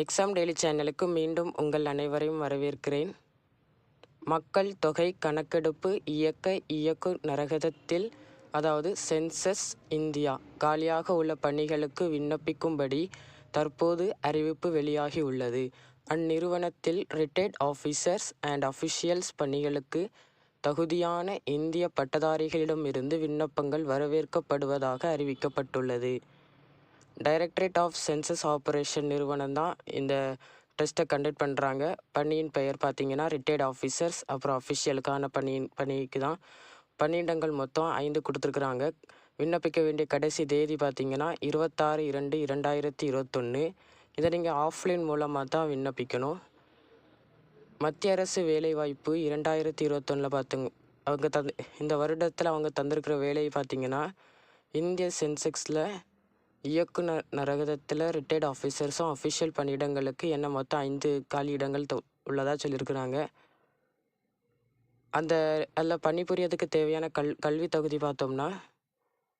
Exam daily சேனலுக்கு மீண்டும் உங்கள் அனைவரையும் வரவேற்கிறேன். மக்கள் தொகை கணக்கெடுப்பு இயக்க இயக்கு நரகதத்தில் அதாவது சென்சஸ் இந்தியா காலியாக உள்ள பணிகளுக்கு விண்ணப்பிக்கும்படி தற்போது அறிவிப்பு வெளியாகி உள்ளது. அந்நிறுவனத்தில் ரிட்டையர்ட் ஆஃபீஸர்ஸ் அண்ட் அஃபிஷியல்ஸ் பணிகளுக்கு தகுதியான இந்திய பட்டதாரிகளிடமிருந்து விண்ணப்பங்கள் வரவேற்கப்படுவதாக அறிவிக்கப்பட்டுள்ளது. டைரக்டரேட் ஆஃப் சென்சஸ் ஆப்ரேஷன் நிறுவனம் தான் இந்த டெஸ்ட்டை கண்டக்ட் பண்ணுறாங்க பணியின் பெயர் பார்த்தீங்கன்னா ரிட்டையர்ட் ஆஃபீஸர்ஸ் அப்புறம் அஃபிஷியலுக்கான பணியின் பணிக்கு தான். பணியிடங்கள் மொத்தம் ஐந்து கொடுத்துருக்குறாங்க. விண்ணப்பிக்க வேண்டிய கடைசி தேதி பார்த்தீங்கன்னா இருபத்தாறு இரண்டு இரண்டாயிரத்தி இருபத்தொன்று இதை நீங்கள் ஆஃப்லைன் மூலமாக தான் விண்ணப்பிக்கணும். மத்திய அரசு வேலைவாய்ப்பு இரண்டாயிரத்தி இருபத்தொன்னில் பார்த்துங்க அவங்க தந்து இந்த வருடத்தில் அவங்க தந்திருக்கிற வேலையை பார்த்தீங்கன்னா இந்திய சென்செக்ஸில் இயக்குனர் நரகத்தில் ரிட்டையர்ட் ஆஃபீஸர்ஸும் அஃபிஷியல் பணியிடங்களுக்கு என்ன மொத்தம் ஐந்து காலி இடங்கள் தொ- சொல்லியிருக்கிறாங்க அந்த அதில் பணிபுரியதுக்கு தேவையான கல் கல்வி தகுதி பார்த்தோம்னா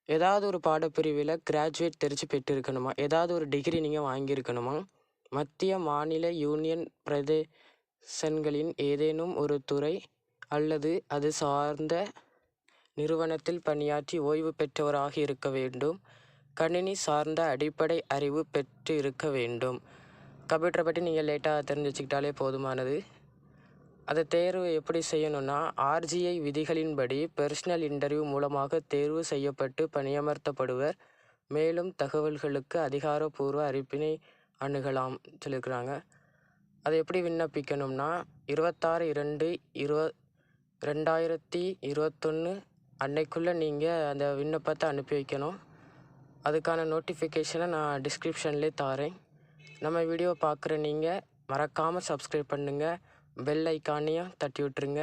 ஏதாவது ஒரு பாடப்பிரிவில் கிராஜுவேட் தெரிஞ்சு பெற்றிருக்கணுமா? ஏதாவது ஒரு டிகிரி நீங்கள் வாங்கியிருக்கணுமா? மத்திய மாநில யூனியன் பிரதேசங்களின் ஏதேனும் ஒரு துறை அல்லது அது சார்ந்த நிறுவனத்தில் பணியாற்றி ஓய்வு பெற்றவராக இருக்க வேண்டும். கணினி சார்ந்த அடிப்படை அறிவு பெற்று இருக்க வேண்டும். கம்ப்யூட்டரை பற்றி நீங்கள் லேட்டாக தெரிஞ்சு வச்சுக்கிட்டாலே போதுமானது. அதை தேர்வு எப்படி செய்யணும்னா ஆர்ஜிஐ விதிகளின்படி பெர்சனல் இன்டர்வியூ மூலமாக தேர்வு செய்யப்பட்டு பணியமர்த்தப்படுவர். மேலும் தகவல்களுக்கு அதிகாரப்பூர்வ அறிப்பினை அணுகலாம் சொல்லியிருக்கிறாங்க. அதை எப்படி விண்ணப்பிக்கணும்னா இருபத்தாறு இரண்டு இருவ ரெண்டாயிரத்தி இருபத்தொன்று அன்னைக்குள்ளே நீங்கள் அந்த விண்ணப்பத்தை அனுப்பி வைக்கணும். அதுக்கான நோட்டிஃபிகேஷனை நான் டிஸ்கிரிப்ஷன்லேயே தாரேன் நம்ம வீடியோ பார்க்குற நீங்கள் மறக்காமல் சப்ஸ்கிரைப் பண்ணுங்கள் பெல் ஐக்கானையும் தட்டி விட்டுருங்க.